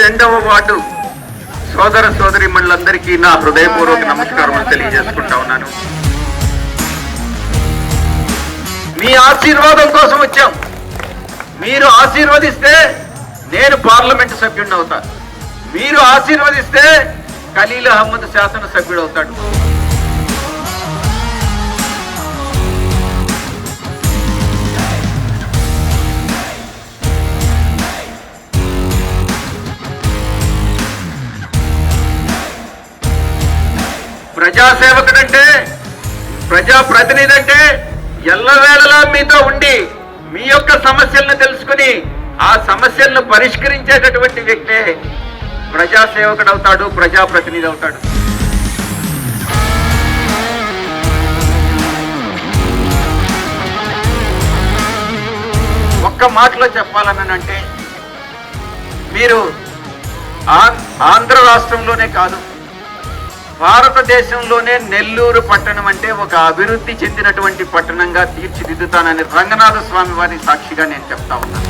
రెండవ వార్డు సోదర సోదరి మండలందరికీ నా హృదయపూర్వక నమస్కారం తెలియజేసుకుంటా ఉన్నాను. మీ ఆశీర్వాదం కోసం వచ్చాం. మీరు ఆశీర్వదిస్తే నేను పార్లమెంటు సభ్యుడిని అవుతా మీరు ఆశీర్వదిస్తే ఖలీల్ అహ్మద్ శాసనసభ్యుడు అవుతాడు. ప్రజాసేవకుడంటే ప్రజాప్రతినిధి అంటే ఎల్లవేళలా మీతో ఉండి మీ యొక్క సమస్యలను తెలుసుకుని ఆ సమస్యలను పరిష్కరించేటటువంటి వ్యక్తే ప్రజాసేవకుడు అవుతాడు ప్రజాప్రతినిధి అవుతాడు ఒక్క మాటలో చెప్పాలనంటే మీరు ఆం- ఆంధ్ర రాష్ట్రంలోనే కాదు భారతదేశంలోనే నెల్లూరు పట్టణం అంటే ఒక అభివృద్ధి చెందినటువంటి పట్టణంగా తీర్చిదిద్దుతానని రంగనాథ స్వామి వారి సాక్షిగా నేను చెప్తా ఉన్నాను.